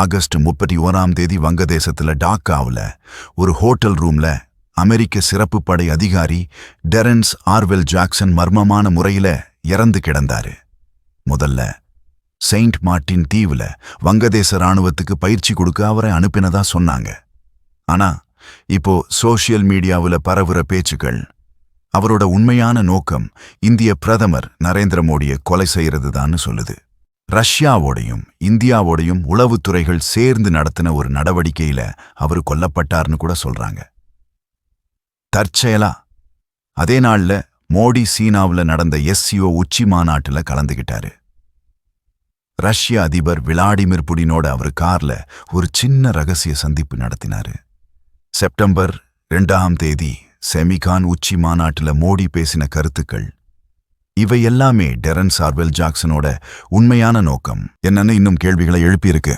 August முப்பத்தி ஓராம் தேதி வங்கதேசத்துல டாக்காவுல ஒரு ஹோட்டல் ரூம்ல அமெரிக்க சிறப்பு படை அதிகாரி டெரன்ஸ் ஆர்வெல் ஜாக்சன் மர்மமான முறையில இறந்து கிடந்தாரு. முதல்ல செயின்ட் மார்ட்டின் தீவுல வங்கதேச ராணுவத்துக்கு பயிற்சி கொடுக்க அவரை அனுப்பினதா சொன்னாங்க. ஆனா இப்போ சோஷியல் மீடியாவுல பரவுற பேச்சுக்கள் அவரோட உண்மையான நோக்கம் இந்திய பிரதமர் நரேந்திர மோடியை கொலை செய்யறதுதான்னு சொல்லுது. ரஷ்யாவோடையும் இந்தியாவோடையும் உளவுத்துறைகள் சேர்ந்து நடத்தின ஒரு நடவடிக்கையில அவர் கொல்லப்பட்டார்னு கூட சொல்றாங்க. தற்செயலா அதே நாள்ல மோடி சீனாவுல நடந்த எஸ்சிஓ உச்சி மாநாட்டுல கலந்துகிட்டாரு. ரஷ்ய அதிபர் விளாடிமிர் புடினோட அவர் கார்ல ஒரு சின்ன ரகசிய சந்திப்பு நடத்தினாரு. செப்டம்பர் ரெண்டாம் தேதி செமிகான் உச்சி மாநாட்டுல மோடி பேசின கருத்துக்கள் இவை எல்லாமே டெரன் சார்வெல் ஜாக்சனோட உண்மையான நோக்கம். என்னன்னு இன்னும் கேள்விகளை எழுப்பியிருக்கு.